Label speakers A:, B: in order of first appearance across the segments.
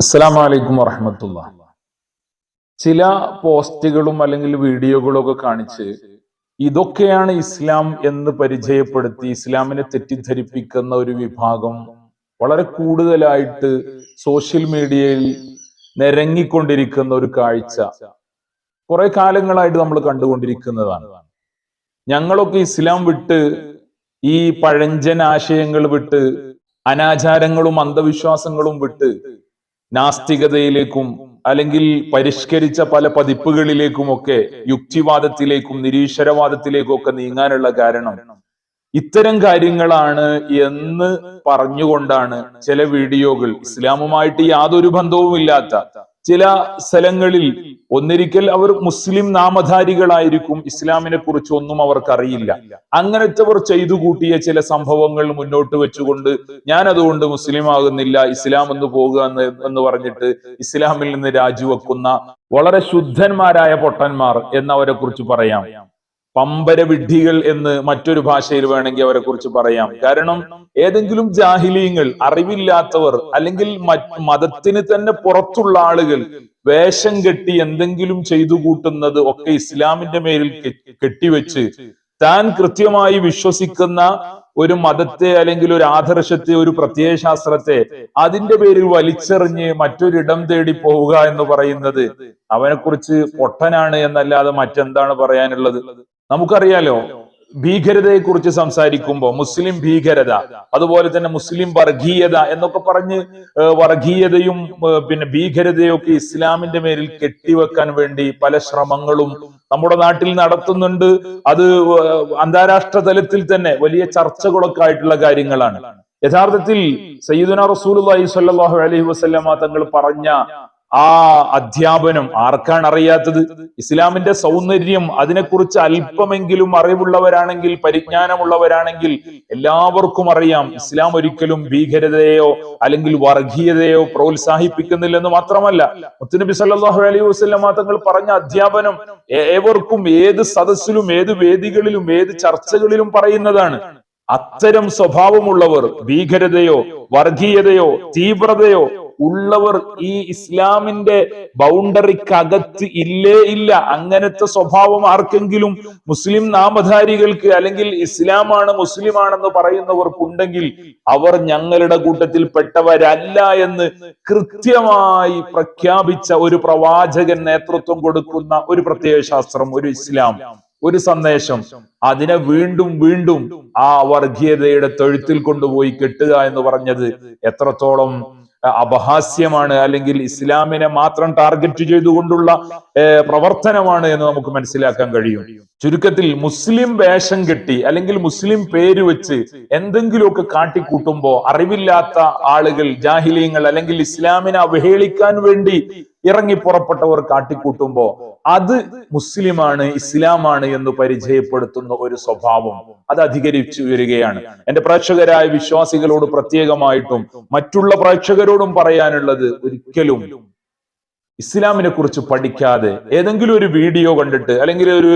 A: അസ്സാം വലൈക്കും വറഹമത്തുള്ള. ചില പോസ്റ്റുകളും അല്ലെങ്കിൽ വീഡിയോകളും ഒക്കെ കാണിച്ച് ഇതൊക്കെയാണ് ഇസ്ലാം എന്ന് പരിചയപ്പെടുത്തി ഇസ്ലാമിനെ തെറ്റിദ്ധരിപ്പിക്കുന്ന ഒരു വിഭാഗം വളരെ കൂടുതലായിട്ട് സോഷ്യൽ മീഡിയയിൽ നിരങ്ങിക്കൊണ്ടിരിക്കുന്ന ഒരു കാഴ്ച കുറെ കാലങ്ങളായിട്ട് നമ്മൾ കണ്ടുകൊണ്ടിരിക്കുന്നതാണ്. ഞങ്ങളൊക്കെ ഇസ്ലാം വിട്ട് ഈ പഴഞ്ചൻ ആശയങ്ങൾ വിട്ട് അനാചാരങ്ങളും അന്ധവിശ്വാസങ്ങളും വിട്ട് നാസ്തികതയിലേക്കും അല്ലെങ്കിൽ പരിഷ്കരിച്ച പല പതിപ്പുകളിലേക്കുമൊക്കെ യുക്തിവാദത്തിലേക്കും നിരീശ്വരവാദത്തിലേക്കും ഒക്കെ നീങ്ങാനുള്ള കാരണം ഇത്തരം കാര്യങ്ങളാണ് എന്ന് പറഞ്ഞുകൊണ്ടാണ് ചില വീഡിയോകൾ. ഇസ്ലാമുമായിട്ട് യാതൊരു ബന്ധവും ഇല്ലാത്ത ചില സ്ഥലങ്ങളിൽ ഒന്നിരിക്കൽ അവർ മുസ്ലിം നാമധാരികളായിരിക്കും. ഇസ്ലാമിനെ കുറിച്ച് ഒന്നും അവർക്ക് അറിയില്ല അങ്ങനത്തെവർ ചെയ്തു കൂട്ടിയ ചില സംഭവങ്ങൾ മുന്നോട്ട് വെച്ചുകൊണ്ട് ഞാൻ അതുകൊണ്ട് മുസ്ലിം ആകുന്നില്ല ഇസ്ലാം എന്ന് പോകുക എന്ന് പറഞ്ഞിട്ട് ഇസ്ലാമിൽ നിന്ന് രാജിവെക്കുന്ന വളരെ ശുദ്ധന്മാരായ പൊട്ടന്മാർ എന്നവരെ കുറിച്ച് പറയാം. പമ്പര വിഡ്ഢികൾ എന്ന് മറ്റൊരു ഭാഷയിൽ വേണമെങ്കിൽ അവരെ കുറിച്ച് പറയാം. കാരണം ഏതെങ്കിലും ജാഹിലീങ്ങൾ അറിവില്ലാത്തവർ അല്ലെങ്കിൽ മതത്തിന് തന്നെ പുറത്തുള്ള ആളുകൾ വേഷം കെട്ടി എന്തെങ്കിലും ചെയ്തു കൂട്ടുന്നത് ഒക്കെ ഇസ്ലാമിന്റെ മേലിൽ കെട്ടിവെച്ച് താൻ കൃത്യമായി വിശ്വസിക്കുന്ന ഒരു മതത്തെ അല്ലെങ്കിൽ ഒരു ആദർശത്തെ ഒരു പ്രത്യയശാസ്ത്രത്തെ അതിന്റെ പേരിൽ വലിച്ചെറിഞ്ഞ് മറ്റൊരിടം തേടി പോവുക എന്ന് പറയുന്നത് അവനെക്കുറിച്ച് പൊട്ടനാണ് എന്നല്ലാതെ മറ്റെന്താണ് പറയാനുള്ളത്? നമുക്കറിയാലോ ഭീകരതയെക്കുറിച്ച് സംസാരിക്കുമ്പോൾ മുസ്ലിം ഭീകരത അതുപോലെ തന്നെ മുസ്ലിം വർഗീയത എന്നൊക്കെ പറഞ്ഞ് വർഗീയതയും പിന്നെ ഭീകരതയൊക്കെ ഇസ്ലാമിന്റെ മേലിൽ കെട്ടിവെക്കാൻ വേണ്ടി പല ശ്രമങ്ങളും നമ്മുടെ നാട്ടിൽ നടത്തുന്നുണ്ട്. അത് അന്താരാഷ്ട്ര തലത്തിൽ തന്നെ വലിയ ചർച്ചകളൊക്കെ ആയിട്ടുള്ള കാര്യങ്ങളാണ്. യഥാർത്ഥത്തിൽ സയ്യിദുന സ്വല്ലല്ലാഹു അലൈഹി വസല്ലമ തങ്ങൾ പറഞ്ഞ ആ അധ്യാപനം ആർക്കാണ് അറിയാത്തത്? ഇസ്ലാമിന്റെ സൗന്ദര്യം അതിനെക്കുറിച്ച് അല്പമെങ്കിലും അറിവുള്ളവരാണെങ്കിൽ പരിജ്ഞാനമുള്ളവരാണെങ്കിൽ എല്ലാവർക്കും അറിയാം ഇസ്ലാം ഒരിക്കലും ഭീകരതയോ അല്ലെങ്കിൽ വർഗീയതയോ പ്രോത്സാഹിപ്പിക്കുന്നില്ലെന്ന് മാത്രമല്ല. മുത്തുനബി സല്ലാഹു അലൈഹി വസല്ലമ തങ്ങൾ പറഞ്ഞ അധ്യാപനം ഏവർക്കും ഏത് സദസ്സിലും ഏത് വേദികളിലും ഏത് ചർച്ചകളിലും പറയുന്നതാണ്. അത്തരം സ്വഭാവമുള്ളവർ ഭീകരതയോ വർഗീയതയോ തീവ്രതയോ ഉള്ളവർ ഈ ഇസ്ലാമിന്റെ ബൗണ്ടറിക്കകത്ത് ഇല്ലേ ഇല്ല അങ്ങനത്തെ സ്വഭാവം ആർക്കെങ്കിലും മുസ്ലിം നാമധാരികൾക്ക് അല്ലെങ്കിൽ ഇസ്ലാമാണ് മുസ്ലിമാണെന്ന് പറയുന്നവർക്കുണ്ടെങ്കിൽ അവർ ഞങ്ങളുടെ കൂട്ടത്തിൽ പെട്ടവരല്ല എന്ന് കൃത്യമായി പ്രഖ്യാപിച്ച ഒരു പ്രവാചകൻ നേതൃത്വം കൊടുക്കുന്ന ഒരു പ്രത്യേക ശാസ്ത്രം ഒരു ഇസ്ലാം ഒരു സന്ദേശം അതിനെ വീണ്ടും വീണ്ടും ആ വർഗീയതയുടെ തൊഴുത്തിൽ കൊണ്ടുപോയി കെട്ടുക എന്ന് പറഞ്ഞത് എത്രത്തോളം അപഹാസ്യമാണ് അല്ലെങ്കിൽ ഇസ്ലാമിനെ മാത്രം ടാർഗറ്റ് ചെയ്തുകൊണ്ടുള്ള പ്രവർത്തനമാണ് എന്ന് നമുക്ക് മനസ്സിലാക്കാൻ കഴിയും. ചുരുക്കത്തിൽ മുസ്ലിം വേഷം കെട്ടി അല്ലെങ്കിൽ മുസ്ലിം പേര് വെച്ച് എന്തെങ്കിലുമൊക്കെ കാട്ടിക്കൂട്ടുമ്പോ അറിവില്ലാത്ത ആളുകൾ ജാഹിലീങ്ങൾ അല്ലെങ്കിൽ ഇസ്ലാമിനെ അവഹേളിക്കാൻ വേണ്ടി ഇറങ്ങി പുറപ്പെട്ടവർ കാട്ടിക്കൂട്ടുമ്പോ അത് മുസ്ലിമാണ് ഇസ്ലാമാണ് എന്ന് പരിചയപ്പെടുത്തുന്ന ഒരു സ്വഭാവം അത് അധികരിച്ചു വരികയാണ്. എന്റെ പ്രേക്ഷകരായ വിശ്വാസികളോട് പ്രത്യേകമായിട്ടും മറ്റുള്ള പ്രേക്ഷകരോടും പറയാനുള്ളത് ഒരിക്കലും ഇസ്ലാമിനെ കുറിച്ച് പഠിക്കാതെ ഏതെങ്കിലും ഒരു വീഡിയോ കണ്ടിട്ട് അല്ലെങ്കിൽ ഒരു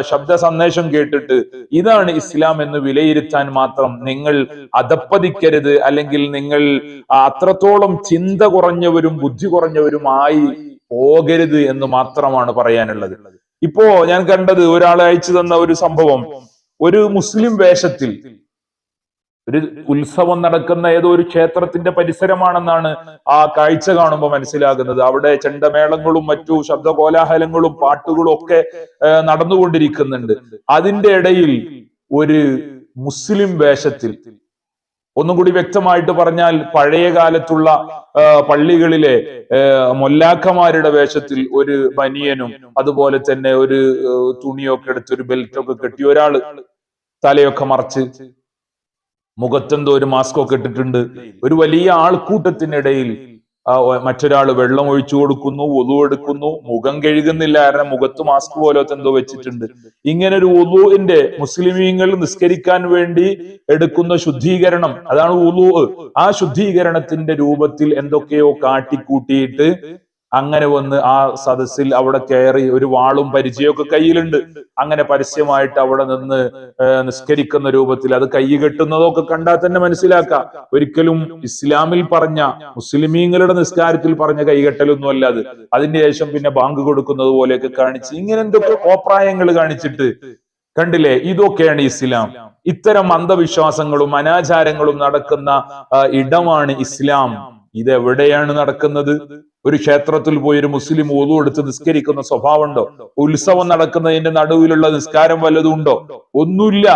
A: ശബ്ദ സന്ദേശം കേട്ടിട്ട് ഇതാണ് ഇസ്ലാം എന്ന് വിലയിരുത്താൻ മാത്രം നിങ്ങൾ അധപ്പതിക്കരുത് അല്ലെങ്കിൽ നിങ്ങൾ അത്രത്തോളം ചിന്ത കുറഞ്ഞവരും ബുദ്ധി കുറഞ്ഞവരുമായി പോകരുത് എന്ന് മാത്രമാണ് പറയാനുള്ളത്. ഇപ്പോ ഞാൻ കണ്ടത് ഒരാൾ അയച്ചു തന്ന ഒരു സംഭവം. ഒരു മുസ്ലിം വേഷത്തിൽ ഒരു ഉത്സവം നടക്കുന്ന ഏതോ ഒരു ക്ഷേത്രത്തിന്റെ പരിസരമാണെന്നാണ് ആ കാഴ്ച കാണുമ്പോൾ മനസ്സിലാകുന്നത്. അവിടെ ചെണ്ടമേളങ്ങളും മറ്റു ശബ്ദകോലാഹലങ്ങളും പാട്ടുകളും ഒക്കെ നടന്നുകൊണ്ടിരിക്കുന്നുണ്ട്. അതിന്റെ ഇടയിൽ ഒരു മുസ്ലിം വേഷത്തിൽ ഒന്നും കൂടി വ്യക്തമായിട്ട് പറഞ്ഞാൽ പഴയ കാലത്തുള്ള പള്ളികളിലെ മൊല്ലാക്കമാരുടെ വേഷത്തിൽ ഒരു ബനിയനും അതുപോലെ തന്നെ ഒരു തുണിയൊക്കെ എടുത്ത് ഒരു ബെൽറ്റൊക്കെ കെട്ടി ഒരാൾ തലയൊക്കെ മറച്ച് മുഖത്തെന്തോ ഒരു മാസ്ക് ഒക്കെ ഇട്ടിട്ടുണ്ട്. ഒരു വലിയ ആൾക്കൂട്ടത്തിനിടയിൽ മറ്റൊരാൾ വെള്ളം ഒഴിച്ചു കൊടുക്കുന്നു ഒതു എടുക്കുന്നു മുഖം കഴുകുന്നില്ല കാരണം മുഖത്ത് മാസ്ക് പോലത്തെ എന്തോ വെച്ചിട്ടുണ്ട്. ഇങ്ങനെ ഒരു ഉലുവിന്റെ മുസ്ലിമീങ്ങൾ നിസ്കരിക്കാൻ വേണ്ടി എടുക്കുന്ന ശുദ്ധീകരണം അതാണ് ഒതു ആ ശുദ്ധീകരണത്തിന്റെ രൂപത്തിൽ എന്തൊക്കെയോ കാട്ടിക്കൂട്ടിയിട്ട് അങ്ങനെ വന്ന് ആ സദസ്സിൽ അവിടെ കയറി ഒരു വാളും പരിചയമൊക്കെ കയ്യിലുണ്ട്. അങ്ങനെ പരസ്യമായിട്ട് അവിടെ നിന്ന് നിസ്കരിക്കുന്ന രൂപത്തിൽ അത് കൈ കെട്ടുന്നതൊക്കെ കണ്ടാൽ തന്നെ മനസ്സിലാക്കാം. ഒരിക്കലും ഇസ്ലാമിൽ പറഞ്ഞ മുസ്ലിമീങ്ങളുടെ നിസ്കാരത്തിൽ പറഞ്ഞ കൈകെട്ടലൊന്നും അല്ല അത്. അതിന്റെ ശേഷം പിന്നെ ബാങ്ക് കൊടുക്കുന്നത് പോലെയൊക്കെ കാണിച്ച് ഇങ്ങനെ എന്തൊക്കെ കോപ്രായങ്ങൾ കാണിച്ചിട്ട്. കണ്ടില്ലേ? ഇതൊക്കെയാണ് ഇസ്ലാം. ഇത്തരം അന്ധവിശ്വാസങ്ങളും അനാചാരങ്ങളും നടക്കുന്ന ഇടമാണ് ഇസ്ലാം. ഇത് എവിടെയാണ് നടക്കുന്നത്? ഒരു ക്ഷേത്രത്തിൽ പോയി ഒരു മുസ്ലിം ഒതു എടുത്ത് നിസ്കരിക്കുന്ന സ്വഭാവമുണ്ടോ? ഉത്സവം നടക്കുന്നതിന്റെ നടുവിലുള്ള നിസ്കാരം വല്ലതും ഉണ്ടോ? ഒന്നുമില്ല.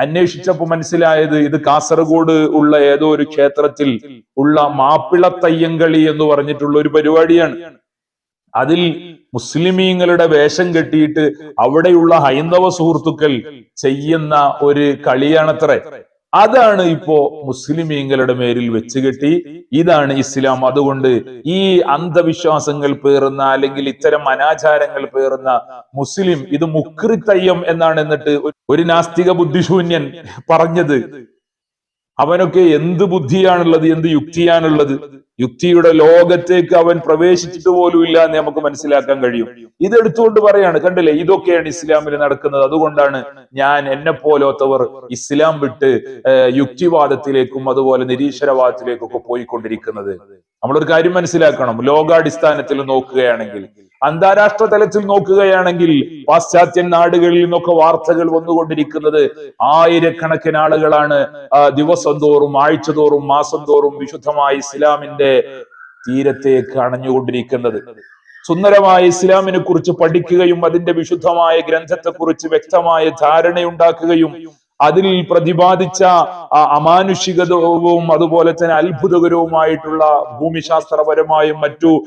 A: അന്വേഷിച്ചപ്പോ മനസ്സിലായത് ഇത് കാസർഗോഡ് ഉള്ള ഏതോ ഒരു ക്ഷേത്രത്തിൽ ഉള്ള മാപ്പിള തയ്യങ്കളി എന്ന് പറഞ്ഞിട്ടുള്ള ഒരു പരിപാടിയാണ്. അതിൽ മുസ്ലിമീങ്ങളുടെ വേഷം കെട്ടിയിട്ട് അവിടെയുള്ള ഹൈന്ദവ സുഹൃത്തുക്കൾ ചെയ്യുന്ന ഒരു കളിയാണത്രേ. അതാണ് ഇപ്പോ മുസ്ലിമീങ്ങളുടെ മേലിൽ വെച്ച് കെട്ടി. ഇതാണ് ഇസ്ലാം. അതുകൊണ്ട് ഈ അന്ധവിശ്വാസങ്ങൾ പേറുന്ന അല്ലെങ്കിൽ ഇത്തരം അനാചാരങ്ങൾ പേറുന്ന മുസ്ലിം ഇത് മുക്രിത്തയ്യം എന്നാണ് എന്നിട്ട് ഒരു നാസ്തിക ബുദ്ധിശൂന്യൻ പറഞ്ഞത്. അവനൊക്കെ എന്ത് ബുദ്ധിയാണുള്ളത് എന്ത് യുക്തിയാണുള്ളത്? യുക്തിയുടെ ലോകത്തേക്ക് അവൻ പ്രവേശിച്ചിട്ട് പോലും ഇല്ല എന്ന് നമുക്ക് മനസ്സിലാക്കാൻ കഴിയും. ഇതെടുത്തുകൊണ്ട് പറയാണ് കണ്ടില്ലേ? ഇതൊക്കെയാണ് ഇസ്ലാമിൽ നടക്കുന്നത്. അതുകൊണ്ടാണ് ഞാൻ എന്നെ പോലോത്തവർ ഇസ്ലാം വിട്ട് യുക്തിവാദത്തിലേക്കും അതുപോലെ നിരീശ്വരവാദത്തിലേക്കൊക്കെ പോയിക്കൊണ്ടിരിക്കുന്നത്. നമ്മളൊരു കാര്യം മനസ്സിലാക്കണം. ലോകാടിസ്ഥാനത്തിൽ നോക്കുകയാണെങ്കിൽ അന്താരാഷ്ട്ര തലത്തിൽ നോക്കുകയാണെങ്കിൽ പാശ്ചാത്യ നാടുകളിൽ നിന്നൊക്കെ വാർത്തകൾ വന്നുകൊണ്ടിരിക്കുന്നത് ആയിരക്കണക്കിന് ആളുകളാണ് ദിവസം തോറും ആഴ്ച തോറും മാസം തോറും വിശുദ്ധമായ ഇസ്ലാമിന്റെ തീരത്തേക്ക് അണഞ്ഞുകൊണ്ടിരിക്കുന്നത് സുന്ദരമായ ഇസ്ലാമിനെ കുറിച്ച് പഠിക്കുകയും അതിന്റെ വിശുദ്ധമായ ഗ്രന്ഥത്തെ കുറിച്ച് വ്യക്തമായ ധാരണയുണ്ടാക്കുകയും അതിൽ പ്രതിപാദിച്ച അമാനുഷികതവും അതുപോലെ തന്നെ അത്ഭുതകരവുമായിട്ടുള്ള ഭൂമിശാസ്ത്രപരമായും മറ്റു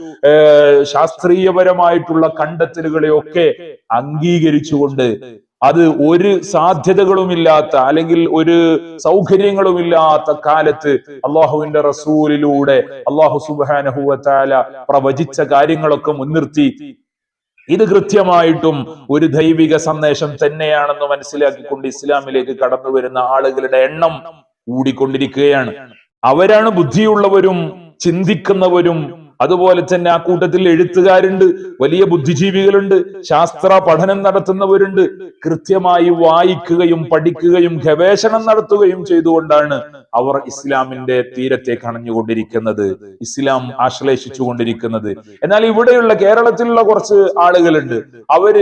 A: ശാസ്ത്രീയപരമായിട്ടുള്ള കണ്ടെത്തലുകളെയൊക്കെ അംഗീകരിച്ചുകൊണ്ട് അത് ഒരു സാധ്യതകളുമില്ലാത്ത അല്ലെങ്കിൽ ഒരു സൗകര്യങ്ങളുമില്ലാത്ത കാലത്ത് അള്ളാഹുവിന്റെ റസൂലിലൂടെ അള്ളാഹു സുബാനഹുവത്താല പ്രവചിച്ച കാര്യങ്ങളൊക്കെ മുൻനിർത്തി. ഇത് കൃത്യമായിട്ടും ഒരു ദൈവിക സന്ദേശം തന്നെയാണെന്ന് മനസ്സിലാക്കിക്കൊണ്ട് ഇസ്ലാമിലേക്ക് കടന്നു വരുന്ന ആളുകളുടെ എണ്ണം കൂടിക്കൊണ്ടിരിക്കുകയാണ്. അവരാണ് ബുദ്ധിയുള്ളവരും ചിന്തിക്കുന്നവരും അതുപോലെ തന്നെ ആ കൂട്ടത്തിൽ എഴുത്തുകാരുണ്ട് വലിയ ബുദ്ധിജീവികളുണ്ട് ശാസ്ത്ര പഠനം നടത്തുന്നവരുണ്ട്. കൃത്യമായി വായിക്കുകയും പഠിക്കുകയും ഗവേഷണം നടത്തുകയും ചെയ്തുകൊണ്ടാണ് അവർ ഇസ്ലാമിന്റെ തീരത്തേക്ക് അണഞ്ഞുകൊണ്ടിരിക്കുന്നത് ഇസ്ലാം ആശ്ലേഷിച്ചു കൊണ്ടിരിക്കുന്നത് എന്നാൽ ഇവിടെയുള്ള കേരളത്തിലുള്ള കുറച്ച് ആളുകളുണ്ട്. അവർ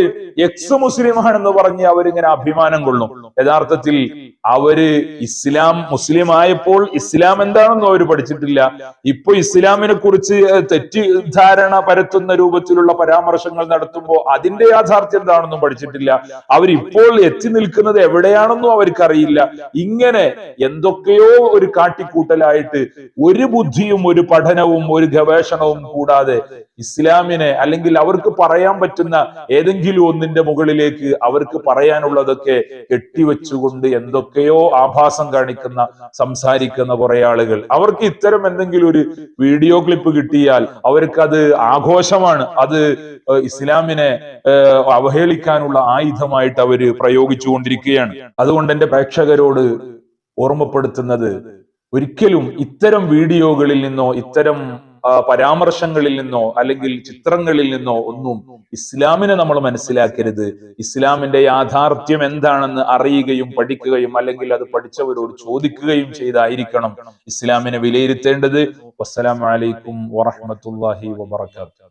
A: എക്സ് മുസ്ലിം ആണെന്ന് പറഞ്ഞ് അവരിങ്ങനെ അഭിമാനം കൊള്ളും. യഥാർത്ഥത്തിൽ അവർ ഇസ്ലാം മുസ്ലിം ആയപ്പോൾ ഇസ്ലാം എന്താണെന്ന് അവർ പഠിച്ചിട്ടില്ല. ഇപ്പൊ ഇസ്ലാമിനെ കുറിച്ച് തെറ്റിദ്ധാരണ പരത്തുന്ന രൂപത്തിലുള്ള പരാമർശങ്ങൾ നടത്തുമ്പോൾ അതിന്റെ യാഥാർത്ഥ്യം എന്താണെന്നും പഠിച്ചിട്ടില്ല. അവരിപ്പോൾ എത്തി നിൽക്കുന്നത് എവിടെയാണെന്നും അവർക്കറിയില്ല. ഇങ്ങനെ എന്തൊക്കെയോ ഒരു കാട്ടിക്കൂട്ടലായിട്ട് ഒരു ബുദ്ധിയും ഒരു പഠനവും ഒരു ഗവേഷണവും കൂടാതെ ഇസ്ലാമിനെ അല്ലെങ്കിൽ അവർക്ക് പറയാൻ പറ്റുന്ന ഏതെങ്കിലും ഒന്നിന്റെ മുകളിലേക്ക് അവർക്ക് പറയാനുള്ളതൊക്കെ കെട്ടിവെച്ചുകൊണ്ട് എന്തൊക്കെയോ ആഭാസം കാണിക്കുന്ന സംസാരിക്കുന്ന കുറെ ആളുകൾ. അവർക്ക് ഇത്തരം എന്തെങ്കിലും ഒരു വീഡിയോ ക്ലിപ്പ് കിട്ടിയാൽ അവർക്ക് അത് ആഘോഷമാണ്. അത് ഇസ്ലാമിനെ അവഹേളിക്കാനുള്ള ആയുധമായിട്ട് അവർ പ്രയോഗിച്ചുകൊണ്ടിരിക്കുകയാണ്. അതുകൊണ്ട് എന്റെ പ്രേക്ഷകരോട് ഓർമ്മപ്പെടുത്തുന്നത്. ഒരിക്കലും ഇത്തരം വീഡിയോകളിൽ നിന്നോ ഇത്തരം പരാമർശങ്ങളിൽ നിന്നോ അല്ലെങ്കിൽ ചിത്രങ്ങളിൽ നിന്നോ ഒന്നും ഇസ്ലാമിനെ നമ്മൾ മനസ്സിലാക്കരുത്. ഇസ്ലാമിന്റെ യാഥാർത്ഥ്യം എന്താണെന്ന് അറിയുകയും പഠിക്കുകയും അല്ലെങ്കിൽ അത് പഠിച്ചവരോട് ചോദിക്കുകയും ചെയ്തായിരിക്കണം ഇസ്ലാമിനെ വിലയിരുത്തേണ്ടത്. വസ്സലാം വസ്സലാമലൈക്കും വറഹമത്തല്ലാഹി വബർക്കാത്തു